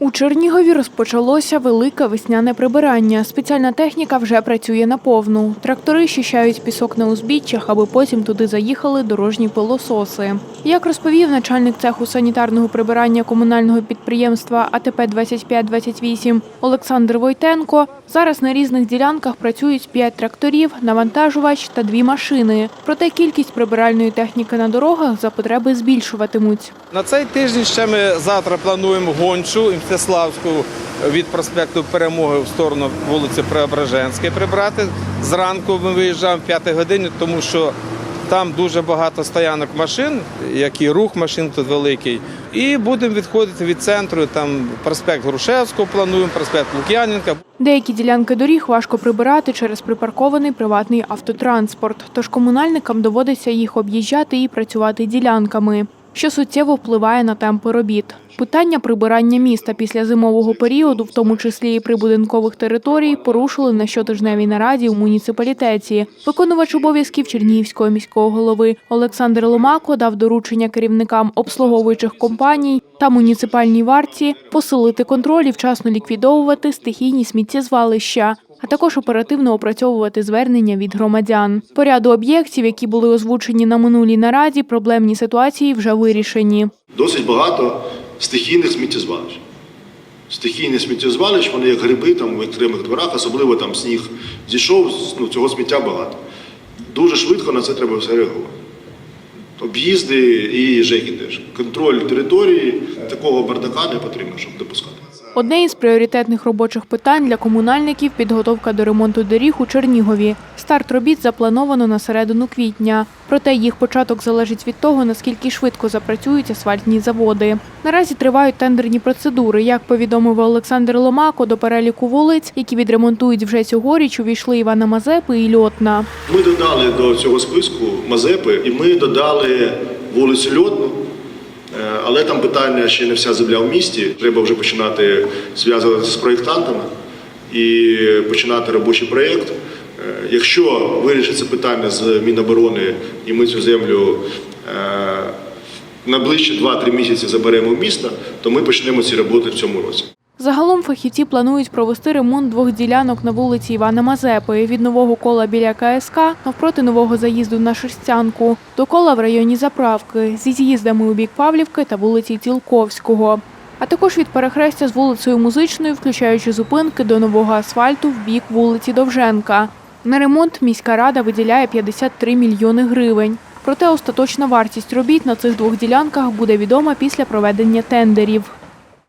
У Чернігові розпочалося велике весняне прибирання. Спеціальна техніка вже працює наповну. Трактори щищають пісок на узбіччях, аби потім туди заїхали дорожні пилососи. Як розповів начальник цеху санітарного прибирання комунального підприємства АТП 2528 Олександр Войтенко, зараз на різних ділянках працюють 5 тракторів, навантажувач та дві машини. Проте кількість прибиральної техніки на дорогах за потреби збільшуватимуть. На цей тиждень ще ми завтра плануємо гончу Імстиславську від проспекту Перемоги в сторону вулиці Преображенської прибрати. Зранку ми виїжджаємо в 5 годині, тому що там дуже багато стоянок машин, як рух машин тут великий. І будемо відходити від центру. Там проспект Грушевського плануємо, проспект Лук'яненка. Деякі ділянки доріг важко прибирати через припаркований приватний автотранспорт, тож комунальникам доводиться їх об'їжджати і працювати ділянками, що суттєво впливає на темпи робіт. Питання прибирання міста після зимового періоду, в тому числі і прибудинкових територій, порушили на щотижневій нараді у муніципалітеті. Виконувач обов'язків Чернігівського міського голови Олександр Ломако дав доручення керівникам обслуговуючих компаній та муніципальній варті посилити контроль і вчасно ліквідовувати стихійні сміттєзвалища. А також оперативно опрацьовувати звернення від громадян. По ряду об'єктів, які були озвучені на минулій нараді, проблемні ситуації вже вирішені. Досить багато стихійних сміттєзвалищ. Стихійні сміттєзвалищ, вони як гриби там в окремих дворах, особливо там сніг зійшов, ну, цього сміття багато. Дуже швидко на це треба все реагувати. Об'їзди і ЖЕКи теж. Контроль території такого бардака не потрібно, щоб допускати. Одне із пріоритетних робочих питань для комунальників підготовка до ремонту доріг у Чернігові. Старт робіт заплановано на середину квітня. Проте їх початок залежить від того, наскільки швидко запрацюють асфальтні заводи. Наразі тривають тендерні процедури. Як повідомив Олександр Ломако, до переліку вулиць, які відремонтують вже цьогоріч, увійшли Івана Мазепи і Льотна. Ми додали до цього списку Мазепи, і ми додали вулицю Льотну. Е, Але там питання ще не вся земля в місті. Треба вже починати зв'язуватися з проєктантами і починати робочий проєкт. Е, Якщо вирішиться питання з Міноборони і ми цю землю е, на ближче 2-3 місяці заберемо в місто, то ми почнемо ці роботи в цьому році. Загалом фахівці планують провести ремонт двох ділянок на вулиці Івана Мазепи від нового кола біля КСК навпроти нового заїзду на Шерстянку до кола в районі заправки зі з'їздами у бік Павлівки та вулиці Цілковського. А також від перехрестя з вулицею Музичною, включаючи зупинки до нового асфальту в бік вулиці Довженка. На ремонт міська рада виділяє 53 мільйони гривень. Проте остаточна вартість робіт на цих двох ділянках буде відома після проведення тендерів.